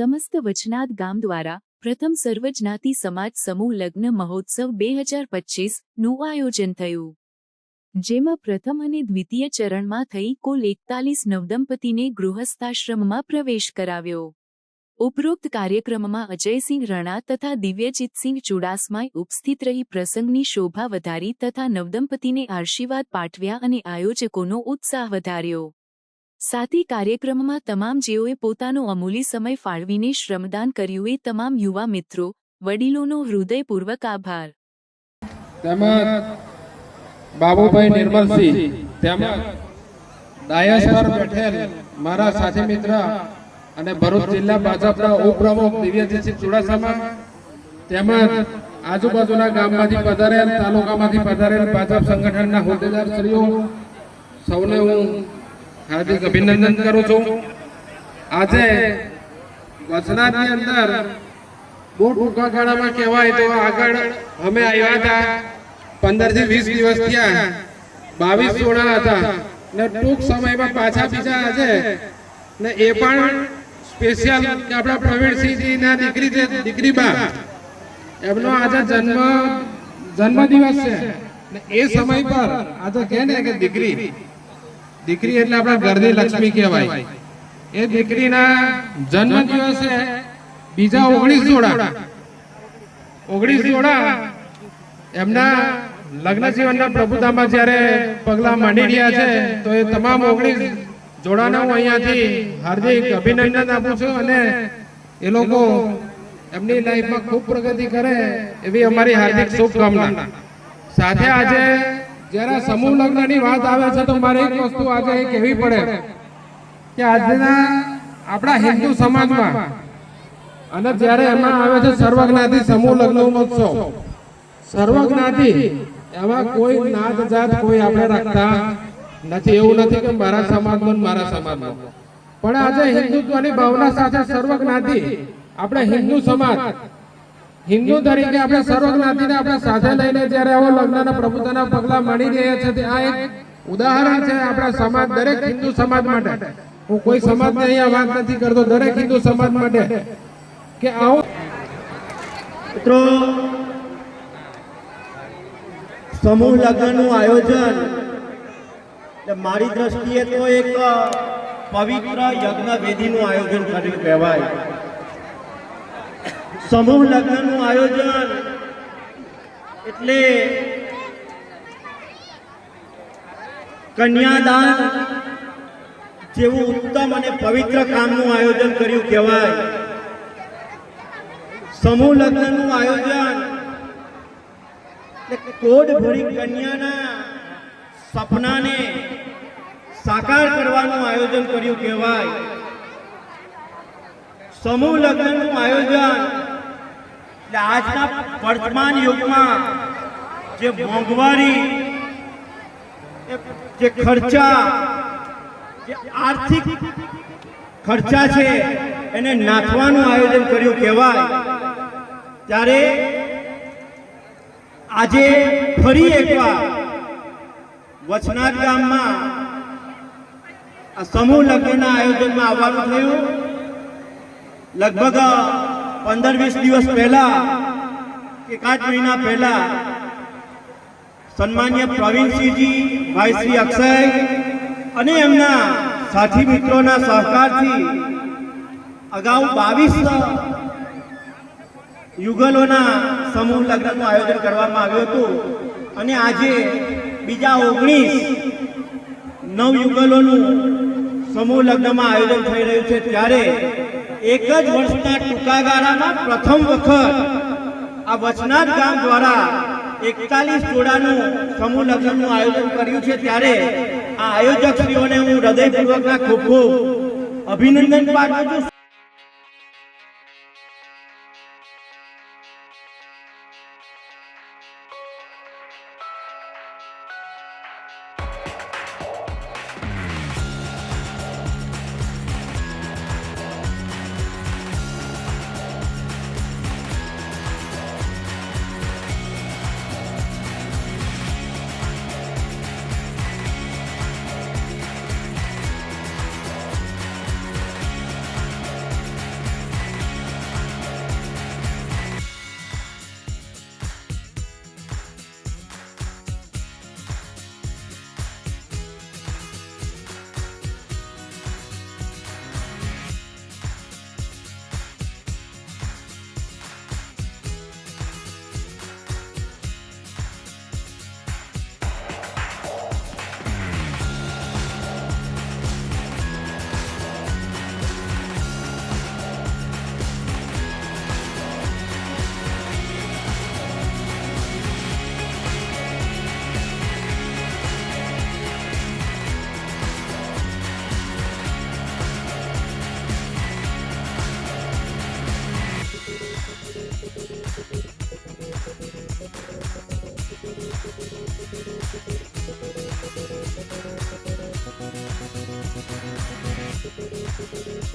સમસ્ત વચનાદ ગામ દ્વારા પ્રથમ સર્વજ્ઞાતિ સમાજ સમૂહ લગ્ન મહોત્સવ બે હજાર પચીસનું આયોજન થયું. જેમાં પ્રથમ અને દ્વિતીય ચરણમાં થઈ કુલ એકતાલીસ નવદંપતીને ગૃહસ્થાશ્રમમાં પ્રવેશ કરાવ્યો. ઉપરોક્ત કાર્યક્રમમાં અજયસિંહ રણા તથા દિવ્યજીતસિંહ ચુડાસમાએ ઉપસ્થિત રહી પ્રસંગની શોભા વધારી તથા નવદંપતીને આશીર્વાદ પાઠવ્યા અને આયોજકોનો ઉત્સાહ વધાર્યો. સાથી, કાર્યક્રમમાં તમામ જેઓએ પોતાનો અમૂલી સમય ફાળવીને શ્રમદાન કર્યું એ તમામ યુવા મિત્રો, વડીલોનો હૃદયપૂર્વક આભાર. તેમજ બાબુભાઈ નિર્મલસિંહ, તેમજ ડાયસ બેઠેલ મારા સાથી મિત્ર અને ભરૂચ જિલ્લા ભાજપના ઉપપ્રમુખ દિવ્યજીસિંહ ચુડાસમા, તેમજ આજુબાજુના ગામમાંથી પધારેલ, તાલુકામાંથી પધારેલ ભાજપ સંગઠનના હોદ્દેદારશ્રીઓ સૌને હું હાર્દિક અભિનંદન કરું છું. આજે વચનાની અંદર બહુ ટૂંકા ગાળામાં કહેવાય તો આગળ અમે આવ્યા હતા. પંદરથી વીસ દિવસ થયા. બાવીસ સોળા હતા. ને ટૂંક સમયમાં પાછા બીજા આજે. ને એ પણ સ્પેશિયલ આપણા પ્રવીણસિંહજીના દીકરી છે દીકરીમાં એમનો આજે જન્મ, જન્મદિવસ છે. ને એ સમય પર આજે કહે ને કે દીકરી. દીકરી એટલે આપણા ઘરની લક્ષ્મી કહેવાય. એ દીકરીના જન્મ દિવસે બીજા ઓગણીસ જોડા ઓગણીસ જોડા એમના લગ્ન જીવનના પ્રભુતામાં જ્યારે પગલા માંડી રહ્યા છે, તો એ તમામ ઓગણીસ જોડાને હું અહીંયાથી હાર્દિક અભિનંદન આપું છું અને એ લોકો એમની લાઈફમાં ખૂબ પ્રગતિ કરે એવી અમારી હાર્દિક શુભકામના. સાથે આજે જ્યારે સમૂહ લગ્નની વાત આવે છે, તો મારે એક વસ્તુ આજે એ કહેવી પડે કે આજના આપણા હિન્દુ સમાજમાં અને જ્યારે એમાં આવે છે સર્વજ્ઞાતિ સમૂહ લગ્ન મહોત્સવ સર્વજ્ઞાતિ એમાં કોઈ નાત જાત કોઈ આપણે રાખતા નથી. એવું નથી કે મારા સમાજનો મારા સમાજનો પણ આજે હિન્દુત્વની ભાવના સાથે સર્વજ્ઞાતિ આપણે હિન્દુ સમાજ હિન્દુ તરીકે આપણે સર્વજ્ઞાતિને આપણે સાથે લઈને જ્યારે આવો લગ્નના પ્રભુતાના પગલા માંડી રહ્યા છે તે આ એક ઉદાહરણ છે આપણા સમાજ દરેક હિન્દુ સમાજ માટે. હું કોઈ સમાજને અહીંયા વાત નથી કરતો દરેક હિન્દુ સમાજ માટે. કે આવો. મિત્રો સમૂહ લગ્નનું આયોજન. મારી દ્રષ્ટિએ તો એક પવિત્ર યજ્ઞ વેદીનું આયોજન કર્યું કહેવાય. સમૂહ લગ્નનું આયોજન એટલે કન્યાદાન જેવું ઉત્તમ અને પવિત્ર કામનું આયોજન કર્યું કહેવાય. સમૂહ લગ્નનું આયોજન એટલે કોડ ભરી કન્યાના સપનાને સાકાર કરવાનું આયોજન કર્યું કહેવાય. સમૂહ લગ્નનું આયોજન એટલે આજના વર્તમાન યુગમાં જે મોંઘવારી જે ખર્ચા, જે આર્થિક ખર્ચા છે, એને નાથવાનું આયોજન કર્યું કહેવાય. ત્યારે આજે ફરી એકવાર વચનાથ ગામમાં આ સમૂહ લગ્નના આયોજનમાં આવવાનું થયું. લગભગ પંદર વીસ દિવસ પહેલા એકાદ મહિના પહેલા સન્માન્ય પ્રવીણસિંહજી ભાઈ શ્રી અક્ષય અને એમના સાથી મિત્રોના સહકારથી અગાઉ બાવીસ યુગલોના સમૂહ લગ્નનું આયોજન કરવામાં આવ્યું હતું અને આજે બીજા ઓગણીસ નવ યુગલોનું સમૂહ લગ્નમાં આયોજન થઈ રહ્યું છે ત્યારે એક જ વર્ષના ટૂંકા ગાળામાં પ્રથમ વખત આ વચનાથ ગામ દ્વારા એકતાલીસ જોડાનું સમૂહ લગ્નનું આયોજન કર્યું છે ત્યારે આ આયોજકશ્રીઓને હું હૃદયપૂર્વકના ખૂબ ખૂબ અભિનંદન પાઠવું છું.